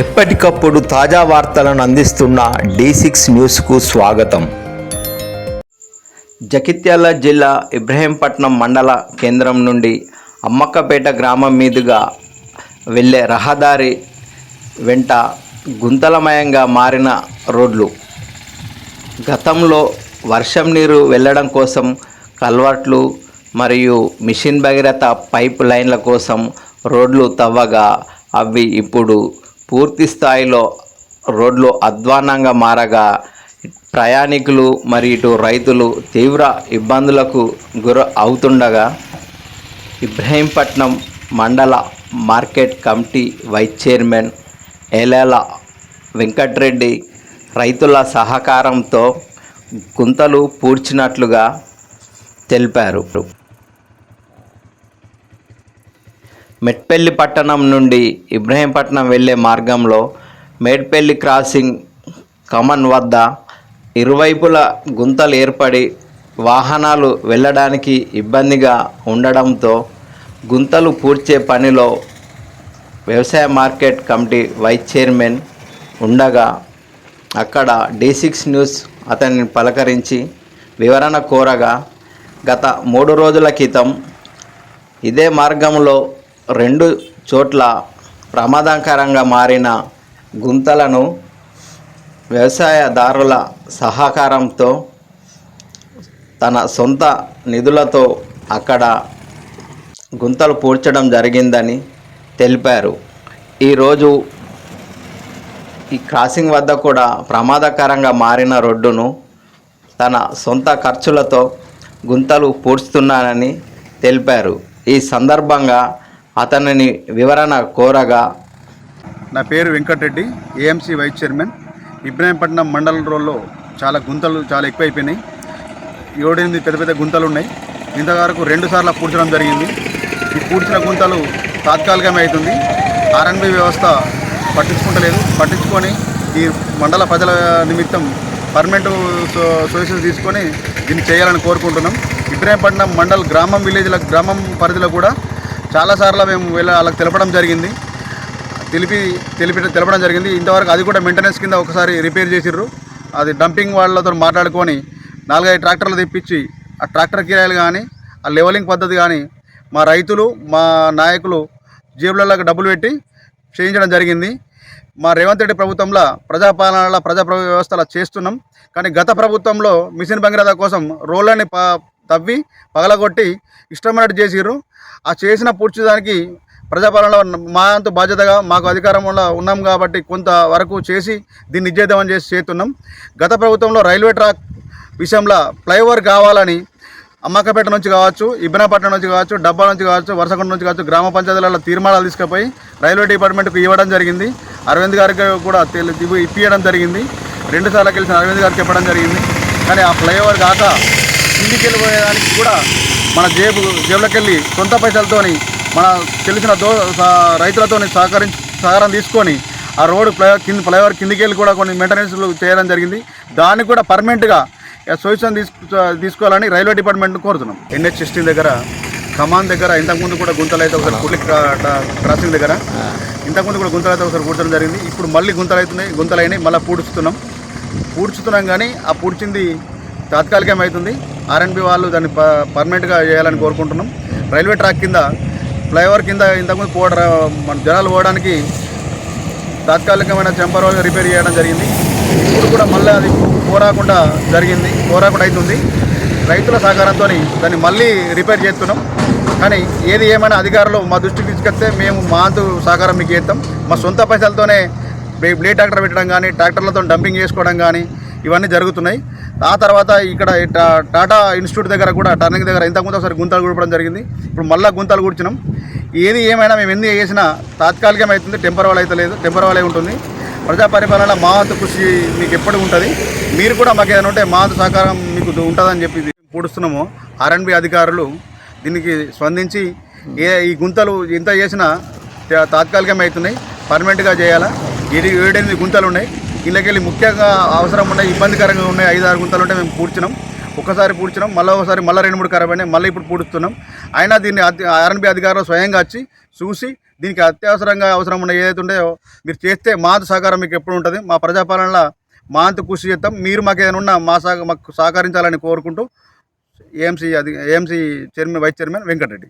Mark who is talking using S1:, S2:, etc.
S1: ఎప్పటికప్పుడు తాజా వార్తలను అందిస్తున్న డి సిక్స్ న్యూస్కు స్వాగతం. జగిత్యాల జిల్లా ఇబ్రహీంపట్నం మండల కేంద్రం నుండి అమ్మక్కపేట గ్రామం మీదుగా వెళ్ళే రహదారి వెంట గుంతలమయంగా మారిన రోడ్లు. గతంలో వర్షం నీరు వెళ్ళడం కోసం కల్వర్ట్లు మరియు మిషన్ భగీరథ పైప్ లైన్ల కోసం రోడ్లు తవ్వగా అవి ఇప్పుడు పూర్తి స్థాయిలో రోడ్లు అధ్వానంగా మారగా ప్రయాణికులు మరియు ఇటు రైతులు తీవ్ర ఇబ్బందులకు గుర అవుతుండగా ఇబ్రహీంపట్నం మండల market committee vice chairman Elela Venkat Reddy రైతుల సహకారంతో గుంతలు పూడ్చినట్లుగా తెలిపారు. మెట్పల్లి పట్టణం నుండి ఇబ్రహీంపట్నం వెళ్ళే మార్గంలో మేడ్పల్లి క్రాసింగ్ కమన్ వద్ద ఇరువైపుల గుంతలు ఏర్పడి వాహనాలు వెళ్ళడానికి ఇబ్బందిగా ఉండడంతో గుంతలు పూడ్చే పనిలో వ్యవసాయ మార్కెట్ కమిటీ వైస్ చైర్మన్ ఉండగా అక్కడ డి సిక్స్ న్యూస్ అతన్ని పలకరించి వివరణ కోరగా గత మూడు రోజుల క్రితం ఇదే మార్గంలో రెండు చోట్ల ప్రమాదకరంగా మారిన గుంతలను వ్యవసాయదారుల సహకారంతో తన సొంత నిధులతో అక్కడ గుంతలు పూడ్చడం జరిగిందని తెలిపారు. ఈరోజు ఈ క్రాసింగ్ వద్ద కూడా ప్రమాదకరంగా మారిన రోడ్డును తన సొంత ఖర్చులతో గుంతలు పూడ్చుతున్నానని తెలిపారు. ఈ సందర్భంగా అతనిని వివరణ కోరగా
S2: నా పేరు Venkata Reddy AMC vice chairman Ibrahimpatnam మండలం రోడ్లో చాలా గుంతలు చాలా ఎక్కువైపోయినాయి. ఏడెనిమిది పెద్ద పెద్ద గుంతలు ఉన్నాయి. ఇంతవరకు రెండు సార్లు పూడ్చడం జరిగింది. ఈ పూడ్చిన గుంతలు తాత్కాలికమే అవుతుంది. ఆర్ఎన్బి వ్యవస్థ పట్టించుకుంటలేదు. పట్టించుకొని ఈ మండల ప్రజల నిమిత్తం పర్మనెంట్ సొల్యూషన్ తీసుకొని దీన్ని చేయాలని కోరుకుంటున్నాం. ఇబ్రాహీంపట్నం మండల్ గ్రామం విలేజ్ల గ్రామం పరిధిలో కూడా చాలాసార్లు మేము వెళ్ళి వాళ్ళకి తెలపడం జరిగింది. తెలిపి తెలిపి తెలపడం జరిగింది. ఇంతవరకు అది కూడా మెయింటెనెన్స్ కింద ఒకసారి రిపేర్ చేసిర్రు. అది డంపింగ్ వాళ్ళతో మాట్లాడుకొని నాలుగైదు ట్రాక్టర్లు తెప్పించి ఆ ట్రాక్టర్ కిరాయిలు కానీ ఆ లెవలింగ్ పద్ధతి కానీ మా రైతులు మా నాయకులు జేబులలో డబ్బులు పెట్టి చేయించడం జరిగింది. మా రేవంత్ రెడ్డి ప్రభుత్వంలో ప్రజాపాలనలో ప్రజా వ్యవస్థలో చేస్తున్నాం. కానీ గత ప్రభుత్వంలో మిషన్ భగీరథ కోసం రోళ్ళని ప తవ్వి పగలగొట్టి ఇష్టమైనట్టు చేసిర్రు. ఆ చేసిన పూడ్చేదానికి ప్రజాపాలనలో మా అంత బాధ్యతగా మాకు అధికారంలో ఉన్నాం కాబట్టి కొంత వరకు చేసి దీన్ని నిజేద్దామని చేసి చేస్తున్నాం. గత ప్రభుత్వంలో రైల్వే ట్రాక్ విషయంలో ఫ్లైఓవర్ కావాలని అమ్మకపేట నుంచి కావచ్చు ఇబ్బనపట్నం నుంచి కావచ్చు డబ్బా నుంచి కావచ్చు వరుసకొండ నుంచి కావచ్చు గ్రామ పంచాయతీలలో తీర్మానాలు తీసుకుపోయి రైల్వే డిపార్ట్మెంట్కు ఇవ్వడం జరిగింది. అరవింద్ గారికి కూడా తెలి- ఇప్పించడం జరిగింది. రెండు సార్లు కలిసిన అరవింద్ గారికి చెప్పడం జరిగింది. కానీ ఆ ఫ్లైఓవర్ కాక కిందికి వెళ్ళిపోయేదానికి కూడా మన జేబు జేబులోకి వెళ్ళి సొంత పైసలతోని మన తెలిసిన దో రైతులతోని సహకరించి సహకారం తీసుకొని ఆ రోడ్డు ఫ్లైఓవర్ కింద ఫ్లైఓవర్ కిందికి వెళ్ళి కూడా కొన్ని మెయింటెనెన్స్లు చేయడం జరిగింది. దాన్ని కూడా పర్మనెంట్గా సొల్యూషన్ తీసుకు తీసుకోవాలని రైల్వే డిపార్ట్మెంట్ కోరుతున్నాం. ఎన్హెచ్ సిక్స్టీన్ దగ్గర కమాన్ దగ్గర ఇంతకుముందు కూడా గుంతలు అయితే ఒకసారి పులి క్రాసింగ్ దగ్గర. ఇంతకుముందు కూడా గుంతలు అయితే ఒకసారి పూడ్చడం జరిగింది. ఇప్పుడు మళ్ళీ గుంతలు అవుతున్నాయి గుంతలు అయినాయి మళ్ళీ పూడ్చుతున్నాం పూడ్చుతున్నాం కానీ ఆ పూడ్చింది తాత్కాలికం అవుతుంది. ఆర్ఎన్బి వాళ్ళు దాన్ని ప పర్మనెంట్గా చేయాలని కోరుకుంటున్నాం. రైల్వే ట్రాక్ కింద ఫ్లైఓవర్ కింద ఇంతకుముందు పోవడ మన జనాలు పోవడానికి తాత్కాలికమైన టెంపరీ రిపేర్ చేయడం జరిగింది. ఇప్పుడు కూడా మళ్ళీ అది పోరాకుండా జరిగింది పోరాకుండా అవుతుంది రైతుల సహకారంతో దాన్ని మళ్ళీ రిపేర్ చేస్తున్నాం. కానీ ఏది ఏమైనా అధికారులు మా దృష్టికి తీసుకొస్తే మేము మా అంతు సహకారం మీకు చేస్తాం. మా సొంత పైసలతోనే బ్లే- బ్లేడ్ ట్రాక్టర్ పెట్టడం కానీ ట్రాక్టర్లతో డంపింగ్ చేసుకోవడం కానీ ఇవన్నీ జరుగుతున్నాయి. ఆ తర్వాత ఇక్కడ టాటా ఇన్స్టిట్యూట్ దగ్గర కూడా టర్నింగ్ దగ్గర ఇంతకుముందు ఒకసారి గుంతలు కూడపడం జరిగింది. ఇప్పుడు మళ్ళీ గుంతలు కూర్చున్నాం ఏది ఏమైనా మేము ఎన్ని చేసినా తాత్కాలికం అవుతుంది టెంపరవాల్ అయితే లేదు టెంపరవాల్ ఉంటుంది. ప్రజా పరిపాలన మా వంతు కృషి మీకు ఎప్పుడు ఉంటుంది? మీరు కూడా మాకు ఏదైనా ఉంటే మా వంతు సహకారం మీకు ఉంటుందని చెప్పి పూడుస్తున్నాము. ఆర్ఎన్బి అధికారులు దీనికి స్పందించి ఏ ఈ గుంతలు ఎంత చేసినా తా- తాత్కాలికమే అవుతున్నాయి. పర్మనెంట్గా చేయాలా? ఏడు ఏడెనిమిది గుంతలు ఉన్నాయి. ఇళ్ళకెళ్ళి ముఖ్యంగా అవసరం ఉన్నాయి ఇబ్బందికరంగా ఉన్నాయి ఐదు ఆరు గుంతలు ఉంటే మేము పూడ్చినాం. ఒకసారి పూడ్చినాం. మళ్ళీ ఒకసారి మళ్ళీ రెండు మూడు ఖరాబ్ అయినాయి మళ్ళీ ఇప్పుడు పూడుస్తున్నాం. అయినా దీన్ని ఆర్ఎన్బి అధికారులు స్వయంగా వచ్చి చూసి దీనికి అత్యవసరంగా అవసరం ఉన్న ఏదైతే ఉండేదో మీరు చేస్తే మా సహకారం మీకు ఎప్పుడు ఉంటుంది? మా ప్రజాపాలనలో మా కృషి చేస్తాం మీరు మాకు ఏదైనా ఉన్నా మా సహ మాకు సహకరించాలని కోరుకుంటూ ఏఎంసీ అది AMC chairman vice chairman Venkatareddy.